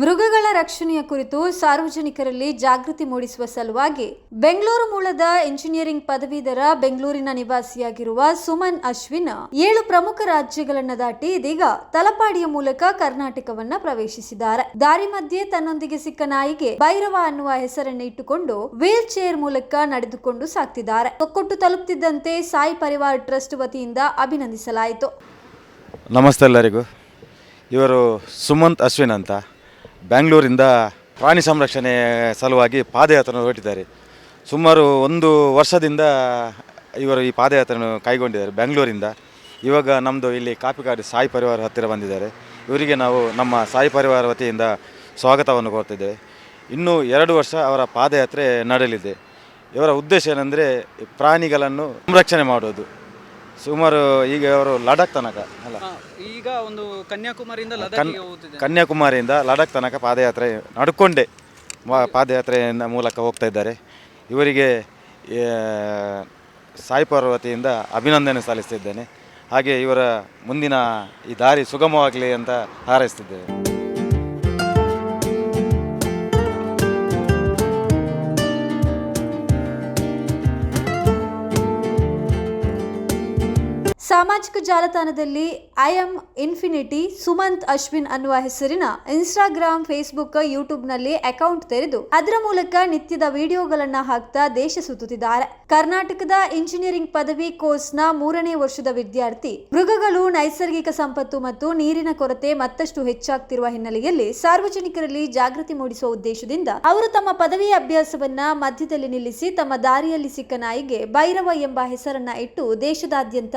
ಮೃಗಗಳ ರಕ್ಷಣೆಯ ಕುರಿತು ಸಾರ್ವಜನಿಕರಲ್ಲಿ ಜಾಗೃತಿ ಮೂಡಿಸುವ ಸಲುವಾಗಿ ಬೆಂಗಳೂರು ಮೂಲದ ಇಂಜಿನಿಯರಿಂಗ್ ಪದವೀಧರ ಬೆಂಗಳೂರಿನ ನಿವಾಸಿಯಾಗಿರುವ ಸುಮನ್ ಅಶ್ವಿನ್ ಏಳು ಪ್ರಮುಖ ರಾಜ್ಯಗಳನ್ನು ದಾಟಿ ಇದೀಗ ತಲಪಾಡಿಯ ಮೂಲಕ ಕರ್ನಾಟಕವನ್ನ ಪ್ರವೇಶಿಸಿದ್ದಾರೆ. ದಾರಿ ಮಧ್ಯೆ ತನ್ನೊಂದಿಗೆ ಸಿಕ್ಕ ನಾಯಿಗೆ ಭೈರವ ಅನ್ನುವ ಹೆಸರನ್ನು ಇಟ್ಟುಕೊಂಡು ವೀಲ್ ಚೇರ್ ಮೂಲಕ ನಡೆದುಕೊಂಡು ಸಾಕ್ತಿದ್ದಾರೆ. ಕೊಟ್ಟು ತಲುಪುತ್ತಿದ್ದಂತೆ ಸಾಯಿ ಪರಿವಾರ್ ಟ್ರಸ್ಟ್ ವತಿಯಿಂದ ಅಭಿನಂದಿಸಲಾಯಿತು. ನಮಸ್ತೆ ಎಲ್ಲರಿಗೂ. ಇವರು ಸುಮಂತ್ ಅಶ್ವಿನ್ ಅಂತ. ಬ್ಯಾಂಗ್ಳೂರಿಂದ ಪ್ರಾಣಿ ಸಂರಕ್ಷಣೆ ಸಲುವಾಗಿ ಪಾದಯಾತ್ರೆ ಹೊರಟಿದ್ದಾರೆ. ಸುಮಾರು ಒಂದು ವರ್ಷದಿಂದ ಇವರು ಈ ಪಾದಯಾತ್ರೆಯನ್ನು ಕೈಗೊಂಡಿದ್ದಾರೆ ಬೆಂಗಳೂರಿಂದ ಇವಾಗ ನಮ್ಮದು ಇಲ್ಲಿ ಕಾಪಿಕಾಡಿ ಸಾಯಿ ಪರಿವಾರ ಹತ್ತಿರ ಬಂದಿದ್ದಾರೆ. ಇವರಿಗೆ ನಾವು ನಮ್ಮ ಸಾಯಿ ಪರಿವಾರ ವತಿಯಿಂದ ಸ್ವಾಗತವನ್ನು ಕೋರ್ತಿದ್ದೇವೆ. ಇನ್ನೂ ಎರಡು ವರ್ಷ ಅವರ ಪಾದಯಾತ್ರೆ ನಡೆಯಲಿದೆ. ಇವರ ಉದ್ದೇಶ ಏನಂದರೆ ಪ್ರಾಣಿಗಳನ್ನು ಸಂರಕ್ಷಣೆ ಮಾಡೋದು. ಸುಮಾರು ಈಗ ಅವರು ಲಡಾಖ್ ತನಕ ಅಲ್ಲ? ಈಗ ಒಂದು ಕನ್ಯಾಕುಮಾರಿಯಿಂದ ಹೋಗ್ತಿದೆ ಕನ್ಯಾಕುಮಾರಿಯಿಂದ ಲಡಾಖ್ ತನಕ ಪಾದಯಾತ್ರೆ ನಡ್ಕೊಂಡೆ. ಮ- ಪಾದಯಾತ್ರೆಯ ಮೂಲಕ ಹೋಗ್ತಾ ಇದ್ದಾರೆ. ಇವರಿಗೆ ಆ, ಸಾಯಿ ಪಾರ್ವತಿಯಿಂದ ಅಭಿನಂದನೆ ಸಲ್ಲಿಸ್ತಿದ್ದೇನೆ. ಹಾಗೆ ಇವರ ಮುಂದಿನ ಈ ದಾರಿ ಸುಗಮವಾಗಲಿ ಅಂತ ಹಾರೈಸ್ತಿದ್ದೇವೆ. ಸಾಮಾಜಿಕ ಜಾಲತಾಣದಲ್ಲಿ I M infinity Sumanth, Ashwin ಅನ್ನುವ ಹೆಸರಿನ ಇನ್ಸ್ಟಾಗ್ರಾಮ್ ಫೇಸ್ಬುಕ್ ಯೂಟ್ಯೂಬ್ನಲ್ಲಿ ಅಕೌಂಟ್ ತೆರೆದು ಅದರ ಮೂಲಕ ನಿತ್ಯದ ವಿಡಿಯೋಗಳನ್ನ ಹಾಕ್ತಾ ದೇಶ ಸುತ್ತುತ್ತಿದ್ದಾರೆ. ಕರ್ನಾಟಕದ ಇಂಜಿನಿಯರಿಂಗ್ ಪದವಿ ಕೋರ್ಸ್ನ ಮೂರನೇ ವರ್ಷದ ವಿದ್ಯಾರ್ಥಿ, ಮೃಗಗಳು ನೈಸರ್ಗಿಕ ಸಂಪತ್ತು ಮತ್ತು ನೀರಿನ ಕೊರತೆ ಮತ್ತಷ್ಟು ಹೆಚ್ಚಾಗ್ತಿರುವ ಹಿನ್ನೆಲೆಯಲ್ಲಿ ಸಾರ್ವಜನಿಕರಲ್ಲಿ ಜಾಗೃತಿ ಮೂಡಿಸುವ ಉದ್ದೇಶದಿಂದ ಅವರು ತಮ್ಮ ಪದವಿ ಅಭ್ಯಾಸವನ್ನ ಮಧ್ಯದಲ್ಲಿ ನಿಲ್ಲಿಸಿ ತಮ್ಮ ದಾರಿಯಲ್ಲಿ ಸಿಕ್ಕ ನಾಯಿಗೆ ಭೈರವ ಎಂಬ ಹೆಸರನ್ನ ಇಟ್ಟು ದೇಶದಾದ್ಯಂತ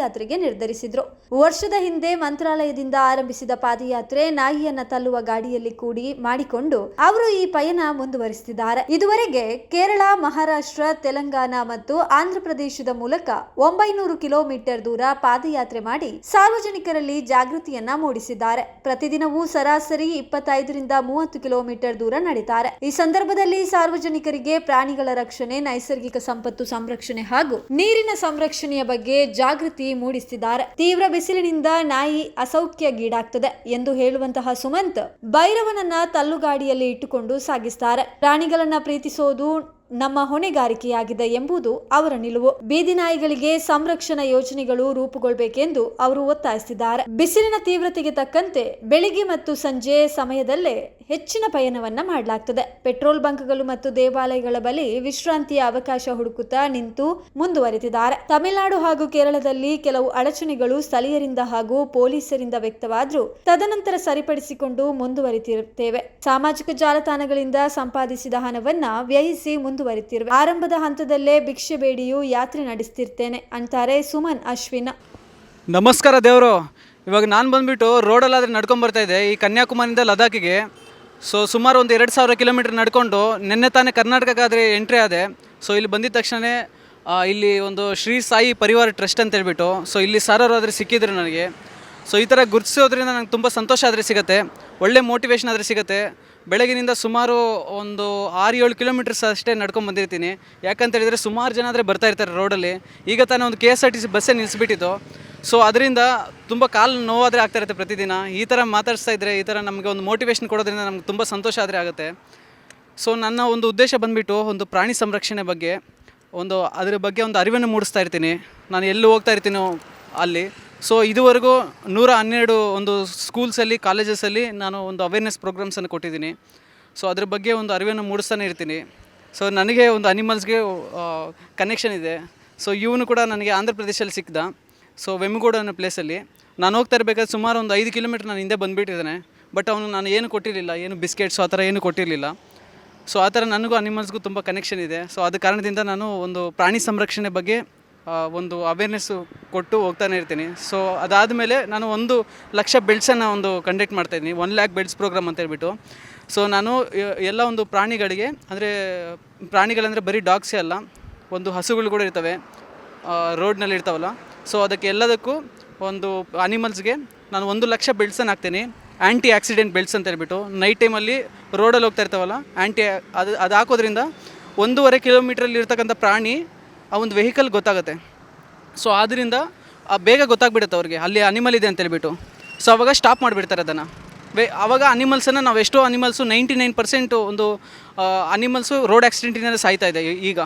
ಪಾದಯಾತ್ರೆಗೆ ನಿರ್ಧರಿಸಿದ್ರು. ವರ್ಷದ ಹಿಂದೆ ಮಂತ್ರಾಲಯದಿಂದ ಆರಂಭಿಸಿದ ಪಾದಯಾತ್ರೆ ನಾಯಿಯನ್ನ ತಲ್ಲುವ ಗಾಡಿಯಲ್ಲಿ ಕೂಡಿ ಮಾಡಿಕೊಂಡು ಅವರು ಈ ಪಯಣ ಮುಂದುವರಿಸಿದ್ದಾರೆ ಇದುವರೆಗೆ ಕೇರಳ, ಮಹಾರಾಷ್ಟ್ರ, ತೆಲಂಗಾಣ ಮತ್ತು ಆಂಧ್ರ ಪ್ರದೇಶದ ಮೂಲಕ ಒಂಬೈನೂರು ಕಿಲೋಮೀಟರ್ ದೂರ ಪಾದಯಾತ್ರೆ ಮಾಡಿ ಸಾರ್ವಜನಿಕರಲ್ಲಿ ಜಾಗೃತಿಯನ್ನ ಮೂಡಿಸಿದ್ದಾರೆ. ಪ್ರತಿದಿನವೂ ಸರಾಸರಿ ಇಪ್ಪತ್ತೈದರಿಂದ ಮೂವತ್ತು ಕಿಲೋಮೀಟರ್ ದೂರ ನಡೀತಾರೆ. ಈ ಸಂದರ್ಭದಲ್ಲಿ ಸಾರ್ವಜನಿಕರಿಗೆ ಪ್ರಾಣಿಗಳ ರಕ್ಷಣೆ, ನೈಸರ್ಗಿಕ ಸಂಪತ್ತು ಸಂರಕ್ಷಣೆ ಹಾಗೂ ನೀರಿನ ಸಂರಕ್ಷಣೆಯ ಬಗ್ಗೆ ಜಾಗೃತಿ ಮೂಡಿಸುತ್ತಿದ್ದಾರೆ ತೀವ್ರ ಬಿಸಿಲಿನಿಂದ ನಾಯಿ ಅಸೌಖ್ಯ ಗೀಡಾಗ್ತದೆ ಎಂದು ಹೇಳುವಂತಹ ಸುಮಂತ್ ಭೈರವನನ್ನ ತಲ್ಲುಗಾಡಿಯಲ್ಲಿ ಇಟ್ಟುಕೊಂಡು ಸಾಗಿಸ್ತಾರೆ. ಪ್ರಾಣಿಗಳನ್ನ ಪ್ರೀತಿಸೋದು ನಮ್ಮ ಹೊಣೆಗಾರಿಕೆಯಾಗಿದೆ ಎಂಬುದು ಅವರ ನಿಲುವು. ಬೀದಿ ನಾಯಿಗಳಿಗೆ ಸಂರಕ್ಷಣಾ ಯೋಜನೆಗಳು ರೂಪುಗೊಳ್ಬೇಕೆಂದು ಅವರು ಒತ್ತಾಯಿಸಿದ್ದಾರೆ. ಬಿಸಿಲಿನ ತೀವ್ರತೆಗೆ ತಕ್ಕಂತೆ ಬೆಳಿಗ್ಗೆ ಮತ್ತು ಸಂಜೆ ಸಮಯದಲ್ಲೇ ಹೆಚ್ಚಿನ ಪಯಣವನ್ನ ಮಾಡಲಾಗ್ತದೆ. ಪೆಟ್ರೋಲ್ ಬಂಕ್ಗಳು ಮತ್ತು ದೇವಾಲಯಗಳ ಬಳಿ ವಿಶ್ರಾಂತಿಯ ಅವಕಾಶ ಹುಡುಕುತ್ತಾ ನಿಂತು ಮುಂದುವರೆದಿದ್ದಾರೆ ತಮಿಳುನಾಡು ಹಾಗೂ ಕೇರಳದಲ್ಲಿ ಕೆಲವು ಅಡಚಣೆಗಳು ಸ್ಥಳೀಯರಿಂದ ಹಾಗೂ ಪೊಲೀಸರಿಂದ ವ್ಯಕ್ತವಾದ್ರೂ ತದನಂತರ ಸರಿಪಡಿಸಿಕೊಂಡು ಮುಂದುವರಿತಿರುತ್ತೇವೆ ಸಾಮಾಜಿಕ ಜಾಲತಾಣಗಳಿಂದ ಸಂಪಾದಿಸಿದ ಹಣವನ್ನ ವ್ಯಯಿಸಿ ಮುಂದುವರಿತಿರುವೆ ಆರಂಭದ ಹಂತದಲ್ಲೇ ಭಿಕ್ಷೆ ಬೇಡಿಯು ಯಾತ್ರೆ ನಡೆಸ್ತಿರ್ತೇನೆ ಅಂತಾರೆ ಸುಮನ್ ಅಶ್ವಿನ. ನಮಸ್ಕಾರ ದೇವರು. ಇವಾಗ ನಾನು ಬಂದ್ಬಿಟ್ಟು ರೋಡಲ್ಲಾದರೆ ನಡ್ಕೊಂಡು ಬರ್ತಾ ಇದ್ದೆ. ಈ ಕನ್ಯಾಕುಮಾರಿಯಿಂದ ಲದಾಖಿಗೆ ಸೊ ಸುಮಾರು ಒಂದು ಎರಡು ಸಾವಿರ ಕಿಲೋಮೀಟರ್ ನಡ್ಕೊಂಡು ನಿನ್ನೆ ತಾನೇ ಕರ್ನಾಟಕಕ್ಕಾದರೆ ಎಂಟ್ರಿ ಆದೆ. ಸೊ ಇಲ್ಲಿ ಬಂದಿದ ತಕ್ಷಣ ಇಲ್ಲಿ ಒಂದು ಶ್ರೀ ಸಾಯಿ ಪರಿವಾರ ಟ್ರಸ್ಟ್ ಅಂತ ಹೇಳ್ಬಿಟ್ಟು. ಸೊ ಇಲ್ಲಿ ಆದರೆ ಸಿಕ್ಕಿದ್ರು ನನಗೆ. ಸೊ ಈ ಥರ ಗುರುತಿಸೋದ್ರಿಂದ ನಂಗೆ ತುಂಬ ಸಂತೋಷ ಆದರೆ ಸಿಗುತ್ತೆ. ಒಳ್ಳೆ ಮೋಟಿವೇಶನ್ ಆದರೆ ಸಿಗುತ್ತೆ. ಬೆಳಗಿನಿಂದ ಸುಮಾರು ಒಂದು ಆರು ಏಳು ಕಿಲೋಮೀಟರ್ಸ್ ಅಷ್ಟೇ ನಡ್ಕೊಂಡು ಬಂದಿರ್ತೀನಿ. ಯಾಕಂತ ಹೇಳಿದರೆ ಸುಮಾರು ಜನ ಆದರೆ ಬರ್ತಾ ಇರ್ತಾರೆ ರೋಡಲ್ಲಿ. ಈಗ ತಾನೇ ಒಂದು K S R T C ಬಸ್ಸೇ ನಿಲ್ಲಿಸ್ಬಿಟ್ಟಿತ್ತು ಸೊ ಅದರಿಂದ ತುಂಬ ಕಾಲು ನೋವಾದರೆ ಆಗ್ತಾ ಇರುತ್ತೆ ಪ್ರತಿದಿನ. ಈ ಥರ ಮಾತಾಡಿಸ್ತಾ ಇದ್ದರೆ ಈ ಥರ ನಮಗೆ ಒಂದು ಮೋಟಿವೇಶನ್ ಕೊಡೋದ್ರಿಂದ ನಮ್ಗೆ ತುಂಬ ಸಂತೋಷ ಆದರೆ ಆಗುತ್ತೆ. ಸೊ ನನ್ನ ಒಂದು ಉದ್ದೇಶ ಬಂದುಬಿಟ್ಟು ಒಂದು ಪ್ರಾಣಿ ಸಂರಕ್ಷಣೆ ಬಗ್ಗೆ, ಒಂದು ಅದರ ಬಗ್ಗೆ ಒಂದು ಅರಿವನ್ನು ಮೂಡಿಸ್ತಾ ಇರ್ತೀನಿ. ನಾನು ಎಲ್ಲೂ ಹೋಗ್ತಾ ಇರ್ತೀನೋ ಅಲ್ಲಿ. ಸೊ ಇದುವರೆಗೂ ನೂರ ಹನ್ನೆರಡು ಒಂದು ಸ್ಕೂಲ್ಸಲ್ಲಿ ಕಾಲೇಜಸಲ್ಲಿ ನಾನು ಒಂದು ಅವೇರ್ನೆಸ್ ಪ್ರೋಗ್ರಾಮ್ಸನ್ನು ಕೊಟ್ಟಿದ್ದೀನಿ. ಸೊ ಅದ್ರ ಬಗ್ಗೆ ಒಂದು ಅರಿವನ್ನು ಮೂಡಿಸ್ತಾನೆ ಇರ್ತೀನಿ. ಸೊ ನನಗೆ ಒಂದು ಅನಿಮಲ್ಸ್ಗೆ ಕನೆಕ್ಷನ್ ಇದೆ. ಸೊ ಇವನು ಕೂಡ ನನಗೆ ಆಂಧ್ರ ಪ್ರದೇಶದಲ್ಲಿ ಸಿಕ್ಕಿದ ಸೊ ವೆಮ್ಮಗೋಡು ಅನ್ನೋ ಪ್ಲೇಸಲ್ಲಿ ನಾನು ಹೋಗ್ತಾ ಇರಬೇಕಾದ್ರೆ ಸುಮಾರು ಒಂದು ಐದು ಕಿಲೋಮೀಟ್ರ್ ನಾನು ಹಿಂದೆ ಬಂದುಬಿಟ್ಟಿದ್ದಾನೆ. ಬಟ್ ಅವನು ನಾನು ಏನು ಕೊಟ್ಟಿರಲಿಲ್ಲ, ಏನು ಬಿಸ್ಕೆಟ್ಸು ಆ ಥರ ಏನು ಕೊಟ್ಟಿರಲಿಲ್ಲ. ಸೊ ಆ ಥರ ನನಗೂ ಅನಿಮಲ್ಸ್ಗೂ ತುಂಬ ಕನೆಕ್ಷನ್ ಇದೆ. ಸೊ ಅದ ಕಾರಣದಿಂದ ನಾನು ಒಂದು ಪ್ರಾಣಿ ಸಂರಕ್ಷಣೆ ಬಗ್ಗೆ ಒಂದು ಅವೇರ್ನೆಸ್ಸು ಕೊಟ್ಟು ಹೋಗ್ತಾನೆ ಇರ್ತೀನಿ. ಸೊ ಅದಾದಮೇಲೆ ನಾನು ಒಂದು ಲಕ್ಷ ಬೆಲ್ಟ್ಸನ್ನು ಒಂದು ಕಂಡಕ್ಟ್ ಮಾಡ್ತಾಯಿದ್ದೀನಿ ಒನ್ ಲ್ಯಾಕ್ ಬೆಲ್ಟ್ಸ್ ಪ್ರೋಗ್ರಾಮ್ ಅಂತ ಹೇಳ್ಬಿಟ್ಟು. ಸೊ ನಾನು ಎಲ್ಲ ಒಂದು ಪ್ರಾಣಿಗಳಿಗೆ, ಅಂದರೆ ಪ್ರಾಣಿಗಳಂದರೆ ಬರೀ ಡಾಗ್ಸೇ ಅಲ್ಲ, ಒಂದು ಹಸುಗಳು ಕೂಡ ಇರ್ತವೆ. ರೋಡ್ನಲ್ಲಿ ಇರ್ತಾವಲ್ಲ. ಸೊ ಅದಕ್ಕೆ ಎಲ್ಲದಕ್ಕೂ ಒಂದು ಅನಿಮಲ್ಸ್ಗೆ ನಾನು ಒಂದು ಲಕ್ಷ ಬೆಲ್ಟ್ಸನ್ನು ಹಾಕ್ತೀನಿ. ಆ್ಯಂಟಿ ಆಕ್ಸಿಡೆಂಟ್ ಬೆಲ್ಟ್ಸ್ ಅಂತ ಹೇಳ್ಬಿಟ್ಟು. ನೈಟ್ ಟೈಮಲ್ಲಿ ರೋಡಲ್ಲಿ ಹೋಗ್ತಾ ಇರ್ತಾವಲ್ಲ ಆ್ಯಂಟಿ ಅದು ಅದು ಹಾಕೋದ್ರಿಂದ ಒಂದೂವರೆ ಕಿಲೋಮೀಟ್ರಲ್ಲಿ ಇರ್ತಕ್ಕಂಥ ಪ್ರಾಣಿ ಆ ಒಂದು ವೆಹಿಕಲ್ ಗೊತ್ತಾಗುತ್ತೆ. ಸೊ ಆದ್ದರಿಂದ ಬೇಗ ಗೊತ್ತಾಗ್ಬಿಡುತ್ತೆ ಅವ್ರಿಗೆ. ಅಲ್ಲಿ ಅನಿಮಲ್ ಇದೆ ಅಂತ ಹೇಳ್ಬಿಟ್ಟು. ಸೊ ಅವಾಗ ಸ್ಟಾಪ್ ಮಾಡಿಬಿಡ್ತಾರೆ ಅದನ್ನು. ವೇ ಆವಾಗ ಅನಿಮಲ್ಸನ್ನು ನಾವು ಎಷ್ಟೋ ಅನಿಮಲ್ಸು ನೈಂಟಿ ನೈನ್ ಪರ್ಸೆಂಟು ಒಂದು ಅನಿಮಲ್ಸು ರೋಡ್ ಆ್ಯಕ್ಸಿಡೆಂಟಿನಲ್ಲಿ ಸಾಯ್ತಾ ಇದೆ ಈಗ.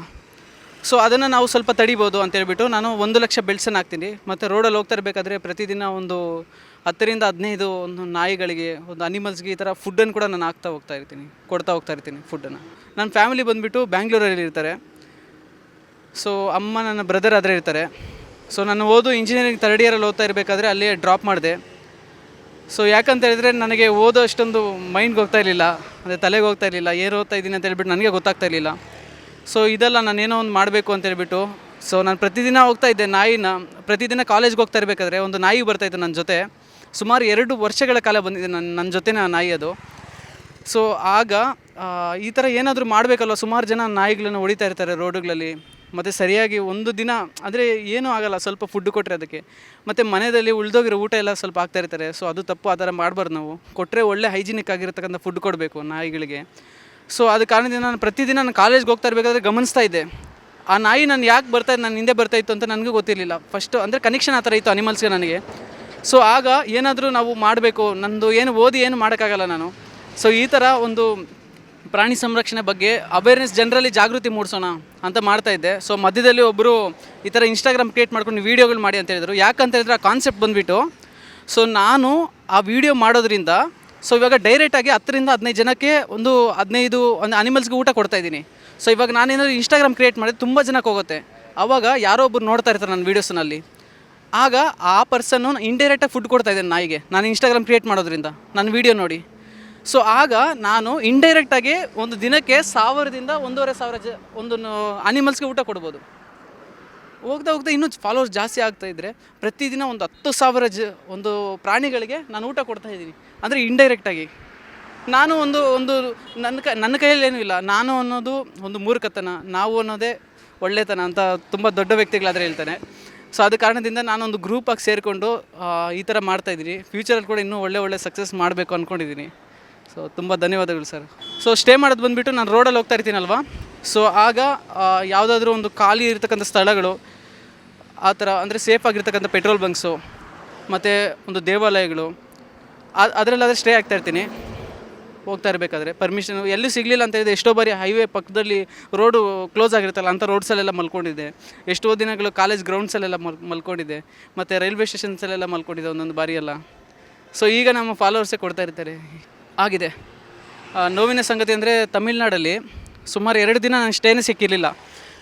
ಸೊ ಅದನ್ನು ನಾವು ಸ್ವಲ್ಪ ತಡಿಬೋದು ಅಂತೇಳ್ಬಿಟ್ಟು ನಾನು ಒಂದು ಲಕ್ಷ ಬೆಳ್ಸನ್ನು ಹಾಕ್ತೀನಿ. ಮತ್ತು ರೋಡಲ್ಲಿ ಹೋಗ್ತಾ ಇರಬೇಕಾದ್ರೆ ಪ್ರತಿದಿನ ಒಂದು ಹತ್ತರಿಂದ ಹದಿನೈದು ಒಂದು ನಾಯಿಗಳಿಗೆ, ಒಂದು ಅನಿಮಲ್ಸ್ಗೆ ಈ ಥರ ಫುಡ್ಡನ್ನು ಕೂಡ ನಾನು ಹಾಕ್ತಾ ಹೋಗ್ತಾ ಇರ್ತೀನಿ, ಕೊಡ್ತಾ ಹೋಗ್ತಾ ಇರ್ತೀನಿ ಫುಡ್ಡನ್ನು ನನ್ನ ಫ್ಯಾಮಿಲಿ ಬಂದುಬಿಟ್ಟು ಬ್ಯಾಂಗ್ಳೂರಲ್ಲಿ ಇರ್ತಾರೆ ಸೊ ಅಮ್ಮ ನನ್ನ ಬ್ರದರ್ ಆದರೆ ಇರ್ತಾರೆ. ಸೊ ನಾನು ಓದು ಇಂಜಿನಿಯರಿಂಗ್ ಥರ್ಡ್ ಇಯರಲ್ಲಿ ಓದ್ತಾ ಇರಬೇಕಾದ್ರೆ ಅಲ್ಲೇ ಡ್ರಾಪ್ ಮಾಡಿದೆ. ಸೊ ಯಾಕಂತ ಹೇಳಿದ್ರೆ ನನಗೆ ಓದೋ ಅಷ್ಟೊಂದು ಮೈಂಡ್ಗೆ ಹೋಗ್ತಾ ಇರಲಿಲ್ಲ. ಅಂದರೆ ತಲೆಗೆ ಹೋಗ್ತಾ ಇರಲಿಲ್ಲ. ಏನು ಓದ್ತಾ ಇದ್ದೀನಿ ಅಂತ ಹೇಳ್ಬಿಟ್ಟು ನನಗೆ ಗೊತ್ತಾಗ್ತಾ ಇರಲಿಲ್ಲ. ಸೊ ಇದೆಲ್ಲ ನಾನು ಏನೋ ಒಂದು ಮಾಡಬೇಕು ಅಂತ ಹೇಳ್ಬಿಟ್ಟು. ಸೊ ನಾನು ಪ್ರತಿದಿನ ಹೋಗ್ತಾ ಇದ್ದೆ. ನಾಯಿನ ಪ್ರತಿದಿನ ಕಾಲೇಜ್ಗೆ ಹೋಗ್ತಾ ಇರಬೇಕಾದ್ರೆ ಒಂದು ನಾಯಿ ಬರ್ತಾಯಿತ್ತು ನನ್ನ ಜೊತೆ. ಸುಮಾರು ಎರಡು ವರ್ಷಗಳ ಕಾಲ ಬಂದಿದೆ ನನ್ನ ನನ್ನ ಜೊತೆನೇ ಆ ನಾಯಿ ಅದು. ಸೊ ಆಗ ಈ ಥರ ಏನಾದರೂ ಮಾಡಬೇಕಲ್ವ? ಸುಮಾರು ಜನ ನಾಯಿಗಳನ್ನು ಹೊಡಿತಾ ಇರ್ತಾರೆ ರೋಡುಗಳಲ್ಲಿ. ಮತ್ತು ಸರಿಯಾಗಿ ಒಂದು ದಿನ ಅಂದರೆ ಏನೂ ಆಗಲ್ಲ, ಸ್ವಲ್ಪ ಫುಡ್ ಕೊಟ್ಟರೆ ಅದಕ್ಕೆ. ಮತ್ತು ಮನೆಯಲ್ಲಿ ಉಳಿದೋಗಿರೋ ಊಟ ಎಲ್ಲ ಸ್ವಲ್ಪ ಹಾಕ್ತಾ ಇರ್ತಾರೆ ಸೊ ಅದು ತಪ್ಪು, ಆ ಥರ ಮಾಡಬಾರ್ದು ನಾವು. ಕೊಟ್ಟರೆ ಒಳ್ಳೆ ಹೈಜಿನಿಕ್ ಆಗಿರ್ತಕ್ಕಂಥ ಫುಡ್ ಕೊಡಬೇಕು ನಾಯಿಗಳಿಗೆ. ಸೊ ಅದ ಕಾರಣದಿಂದ ನಾನು ಪ್ರತಿದಿನ ನಾನು ಕಾಲೇಜ್ಗೆ ಹೋಗ್ತಾ ಇರಬೇಕಾದ್ರೆ ಗಮನಿಸ್ತಾ ಇದ್ದೆ. ಆ ನಾಯಿ ನಾನು ಯಾಕೆ ಬರ್ತಾ ನಾನು ಹಿಂದೆ ಬರ್ತಾ ಇತ್ತು ಅಂತ ನನಗೂ ಗೊತ್ತಿರಲಿಲ್ಲ. ಫಸ್ಟು ಅಂದರೆ ಕನೆಕ್ಷನ್ ಆ ಥರ ಇತ್ತು ಅನಿಮಲ್ಸ್ಗೆ ನನಗೆ. ಸೊ ಆಗ ಏನಾದರೂ ನಾವು ಮಾಡಬೇಕು, ನಂದು ಏನು ಓದಿ ಏನು ಮಾಡೋಕ್ಕಾಗಲ್ಲ ನಾನು. ಸೊ ಈ ಥರ ಒಂದು ಪ್ರಾಣಿ ಸಂರಕ್ಷಣೆ ಬಗ್ಗೆ ಅವೇರ್ನೆಸ್ ಜನರಲ್ಲಿ ಜಾಗೃತಿ ಮೂಡಿಸೋಣ ಅಂತ ಮಾಡ್ತಾ ಇದ್ದೆ. ಸೊ ಮಧ್ಯದಲ್ಲಿ ಒಬ್ಬರು ಈ ಥರ ಇನ್ಸ್ಟಾಗ್ರಾಮ್ ಕ್ರಿಯೇಟ್ ಮಾಡ್ಕೊಂಡು ವೀಡಿಯೋಗಳು ಮಾಡಿ ಅಂತ ಹೇಳಿದ್ರು. ಯಾಕಂತ ಹೇಳಿದ್ರೆ ಆ ಕಾನ್ಸೆಪ್ಟ್ ಬಂದುಬಿಟ್ಟು ಸೊ ನಾನು ಆ ವಿಡಿಯೋ ಮಾಡೋದ್ರಿಂದ ಸೊ ಇವಾಗ ಡೈರೆಕ್ಟಾಗಿ ಹತ್ತರಿಂದ ಹದಿನೈದು ಜನಕ್ಕೆ ಒಂದು ಹದಿನೈದು ಒಂದು ಅನಿಮಲ್ಸ್ಗೆ ಊಟ ಕೊಡ್ತಾ ಇದ್ದೀನಿ. ಸೊ ಇವಾಗ ನಾನೇನಾದ್ರು ಇನ್ಸ್ಟಾಗ್ರಾಮ್ ಕ್ರಿಯೇಟ್ ಮಾಡಿದ್ರೆ ತುಂಬ ಜನಕ್ಕೆ ಹೋಗುತ್ತೆ. ಆವಾಗ ಯಾರೋ ಒಬ್ಬರು ನೋಡ್ತಾ ಇರ್ತಾರೆ ನನ್ನ ವೀಡಿಯೋಸ್ನಲ್ಲಿ ಆಗ ಆ ಪರ್ಸನ್ನು ಇಂಡೈರೆಕ್ಟಾಗಿ ಫುಡ್ ಕೊಡ್ತಾ ಇದ್ದೇನೆ ನಾಯಿಗೆ. ನಾನು ಇನ್ಸ್ಟಾಗ್ರಾಮ್ ಕ್ರಿಯೇಟ್ ಮಾಡೋದ್ರಿಂದ. ನನ್ನ ವೀಡಿಯೋ ನೋಡಿ. ಸೊ ಆಗ ನಾನು ಇಂಡೈರೆಕ್ಟಾಗಿ ಒಂದು ದಿನಕ್ಕೆ ಸಾವಿರದಿಂದ ಒಂದೂವರೆ ಸಾವಿರ ಜ, ಒಂದು ಅನಿಮಲ್ಸ್ಗೆ ಊಟ ಕೊಡ್ಬೋದು. ಹೋಗ್ತಾ ಹೋಗ್ತಾ ಇನ್ನೂ ಫಾಲೋವರ್ಸ್ ಜಾಸ್ತಿ ಆಗ್ತಾ ಇದ್ದರೆ ಪ್ರತಿದಿನ ಒಂದು ಹತ್ತು ಸಾವಿರ ಜ, ಒಂದು ಪ್ರಾಣಿಗಳಿಗೆ ನಾನು ಊಟ ಕೊಡ್ತಾ ಇದ್ದೀನಿ. ಅಂದರೆ ಇಂಡೈರೆಕ್ಟಾಗಿ ನಾನು ಒಂದು ಒಂದು ನನ್ನ ಕ, ನನ್ನ ಕೈಯಲ್ಲಿ ಏನೂ ಇಲ್ಲ. ನಾನು ಅನ್ನೋದು ಒಂದು ಮೂರ್ಖತನ. ನಾವು ಅನ್ನೋದೇ ಒಳ್ಳೆತನ ಅಂತ ತುಂಬ ದೊಡ್ಡ ವ್ಯಕ್ತಿಗಳಾದರೆ ಹೇಳ್ತಾನೆ. ಸೊ ಅದ ಕಾರಣದಿಂದ ನಾನೊಂದು ಗ್ರೂಪಾಗಿ ಸೇರಿಕೊಂಡು ಈ ಥರ ಮಾಡ್ತಾಯಿದ್ದೀನಿ ಫ್ಯೂಚರಲ್ಲಿ ಕೂಡ ಇನ್ನೂ ಒಳ್ಳೆ ಒಳ್ಳೆ ಸಕ್ಸಸ್ ಮಾಡಬೇಕು ಅಂದ್ಕೊಂಡಿದ್ದೀನಿ ಸೊ ತುಂಬ ಧನ್ಯವಾದಗಳು ಸರ್ ಸೊ ಸ್ಟೇ ಮಾಡೋದು ಬಂದುಬಿಟ್ಟು ನಾನು ರೋಡಲ್ಲಿ ಹೋಗ್ತಾ ಇರ್ತೀನಲ್ವಾ? ಸೊ ಆಗ ಯಾವುದಾದ್ರೂ ಒಂದು ಖಾಲಿ ಇರ್ತಕ್ಕಂಥ ಸ್ಥಳಗಳು, ಆ ಥರ ಅಂದರೆ ಸೇಫ್ ಆಗಿರ್ತಕ್ಕಂಥ ಪೆಟ್ರೋಲ್ ಬಂಕ್ಸು ಮತ್ತು ಒಂದು ದೇವಾಲಯಗಳು ಅದರಲ್ಲಾದರೆ ಸ್ಟೇ ಆಗ್ತಾ ಇರ್ತೀನಿ. ಹೋಗ್ತಾ ಇರಬೇಕಾದ್ರೆ ಪರ್ಮಿಷನ್ ಎಲ್ಲೂ ಸಿಗಲಿಲ್ಲ ಅಂತ ಹೇಳಿದ್ರೆ ಎಷ್ಟೋ ಬಾರಿ ಹೈವೇ ಪಕ್ಕದಲ್ಲಿ ರೋಡು ಕ್ಲೋಸ್ ಆಗಿರುತ್ತಲ್ಲ ಅಂಥ ರೋಡ್ಸಲ್ಲೆಲ್ಲ ಮಲ್ಕೊಂಡಿದ್ದೆ. ಎಷ್ಟೋ ದಿನಗಳು ಕಾಲೇಜ್ ಗ್ರೌಂಡ್ಸಲ್ಲೆಲ್ಲ ಮಲ್, ಮಲ್ಕೊಂಡಿದ್ದೆ. ಮತ್ತು ರೈಲ್ವೆ ಸ್ಟೇಷನ್ಸಲ್ಲೆಲ್ಲ ಮಲ್ಕೊಂಡಿದ್ದೆ ಒಂದೊಂದು ಬಾರಿ ಎಲ್ಲ ಸೊ ಈಗ ನಮ್ಮ ಫಾಲೋವರ್ಸೇ ಕೊಡ್ತಾ ಇರ್ತಾರೆ. ಆಗಿದೆ. ನೋವಿನ ಸಂಗತಿ ಅಂದರೆ ತಮಿಳ್ನಾಡಲ್ಲಿ ಸುಮಾರು ಎರಡು ದಿನ ನಾನು ಸ್ಟೇನೇ ಸಿಕ್ಕಿರಲಿಲ್ಲ.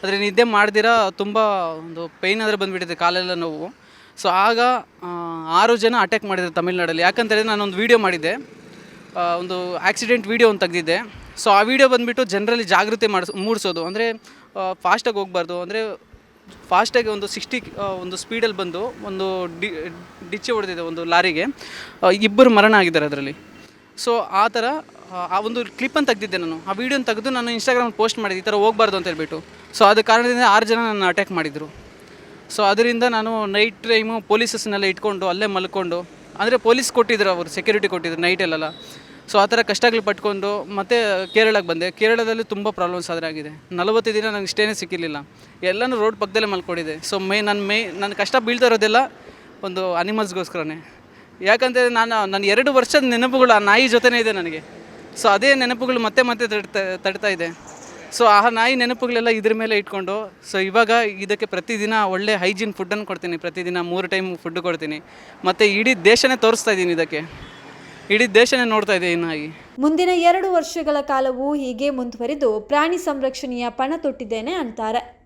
ಆದರೆ ನಿದ್ದೆ ಮಾಡ್ದಿರಾ ತುಂಬ ಒಂದು ಪೇಯ್ನ್ ಆದರೆ ಬಂದುಬಿಟ್ಟಿದೆ ಕಾಲೆಲ್ಲ ನೋವು. ಸೊ ಆಗ ಆರು ಜನ ಅಟ್ಯಾಕ್ ಮಾಡಿದ್ರು ತಮಿಳ್ನಾಡಲ್ಲಿ. ಯಾಕಂತೇಳಿದ್ರೆ ನಾನೊಂದು ವೀಡಿಯೋ ಮಾಡಿದ್ದೆ. ಒಂದು ಆಕ್ಸಿಡೆಂಟ್ ವೀಡಿಯೋ ಒಂದು ತೆಗೆದಿದ್ದೆ. ಸೊ ಆ ವೀಡಿಯೋ ಬಂದುಬಿಟ್ಟು ಜನರಲ್ಲಿ ಜಾಗೃತಿ ಮಾಡಿಸ್, ಮೂಡಿಸೋದು. ಅಂದರೆ ಫಾಸ್ಟಾಗಿ ಹೋಗಬಾರ್ದು. ಅಂದರೆ ಫಾಸ್ಟಾಗಿ ಒಂದು ಸಿಕ್ಸ್ಟಿ ಒಂದು ಸ್ಪೀಡಲ್ಲಿ ಬಂದು ಒಂದು ಡಿ, ಡಿಚ್ಚಿ ಹೊಡೆದಿದೆ ಒಂದು ಲಾರಿಗೆ. ಇಬ್ಬರು ಮರಣ ಆಗಿದ್ದಾರೆ ಅದರಲ್ಲಿ. ಸೊ ಆ ಥರ ಆ, ಒಂದು ಕ್ಲಿಪ್ಪನ್ನು ತೆಗೆದಿದ್ದೆ ನಾನು. ಆ ವೀಡಿಯೋನ ತೆಗೆದು ನಾನು ಇನ್ಸ್ಟಾಗ್ರಾಮಲ್ಲಿ ಪೋಸ್ಟ್ ಮಾಡಿದ್ದೆ ಈ ಥರ ಹೋಗ್ಬಾರ್ದು ಅಂತ ಹೇಳ್ಬಿಟ್ಟು. ಸೊ ಅದ ಕಾರಣದಿಂದ ಆರು ಜನ ನನ್ನ ಅಟ್ಯಾಕ್ ಮಾಡಿದರು. ಸೊ ಅದರಿಂದ ನಾನು ನೈಟ್ ಟೈಮು ಪೊಲೀಸಸ್ನೆಲ್ಲ ಇಟ್ಕೊಂಡು ಅಲ್ಲೇ ಮಲ್ಕೊಂಡು ಅಂದರೆ ಪೊಲೀಸ್ ಕೊಟ್ಟಿದ್ರು ಅವರು ಸೆಕ್ಯೂರಿಟಿ ಕೊಟ್ಟಿದ್ರು ನೈಟಲ್ಲೆಲ್ಲ ಸೊ ಆ ಥರ ಕಷ್ಟಗಳು ಪಟ್ಕೊಂಡು ಮತ್ತೆ ಕೇರಳಕ್ಕೆ ಬಂದೆ. ಕೇರಳದಲ್ಲಿ ತುಂಬ ಪ್ರಾಬ್ಲಮ್ಸ್ ಆದರೆ ಆಗಿದೆ. ನಲವತ್ತು ದಿನ ನನಗೆ ಸ್ಟೇನೇ ಸಿಕ್ಕಿರಲಿಲ್ಲ. ಎಲ್ಲನೂ ರೋಡ್ ಪಕ್ಕದಲ್ಲೇ ಮಲ್ಕೊಂಡಿದೆ ಸೊ ಮೇ ನನ್ನ ಮೇ ನನ್ನ ಕಷ್ಟ ಬೀಳ್ತಾ ಇರೋದೆಲ್ಲ ಒಂದು ಅನಿಮಲ್ಸ್ಗೋಸ್ಕರನೇ ಯಾಕಂತಂದರೆ ನಾನು ನನ್ನ ಎರಡು ವರ್ಷದ ನೆನಪುಗಳು ಆ ನಾಯಿ ಜೊತೆನೇ ಇದೆ ನನಗೆ. ಸೊ ಅದೇ ನೆನಪುಗಳು ಮತ್ತೆ ಮತ್ತೆ ತಡ್ತಾ ತಡ್ತಾ ಇದೆ. ಸೊ ಆ ನಾಯಿ ನೆನಪುಗಳೆಲ್ಲ ಇದ್ರ ಮೇಲೆ ಇಟ್ಕೊಂಡು ಸೊ ಇವಾಗ ಇದಕ್ಕೆ ಪ್ರತಿದಿನ ಒಳ್ಳೆ ಹೈಜೀನ್ ಫುಡ್ಡನ್ನು ಕೊಡ್ತೀನಿ. ಪ್ರತಿದಿನ ಮೂರು ಟೈಮ್ ಫುಡ್ ಕೊಡ್ತೀನಿ. ಮತ್ತು ಇಡೀ ದೇಶನೇ ತೋರಿಸ್ತಾ ಇದ್ದೀನಿ ಇದಕ್ಕೆ. ಇಡೀ ದೇಶನೇ ನೋಡ್ತಾ ಇದೆ ಈ ನಾಯಿ. ಮುಂದಿನ ಎರಡು ವರ್ಷಗಳ ಕಾಲವೂ ಹೀಗೆ ಮುಂದುವರಿದು ಪ್ರಾಣಿ ಸಂರಕ್ಷಣೆಯ ಪಣ ತೊಟ್ಟಿದ್ದೇನೆ ಅಂತಾರೆ.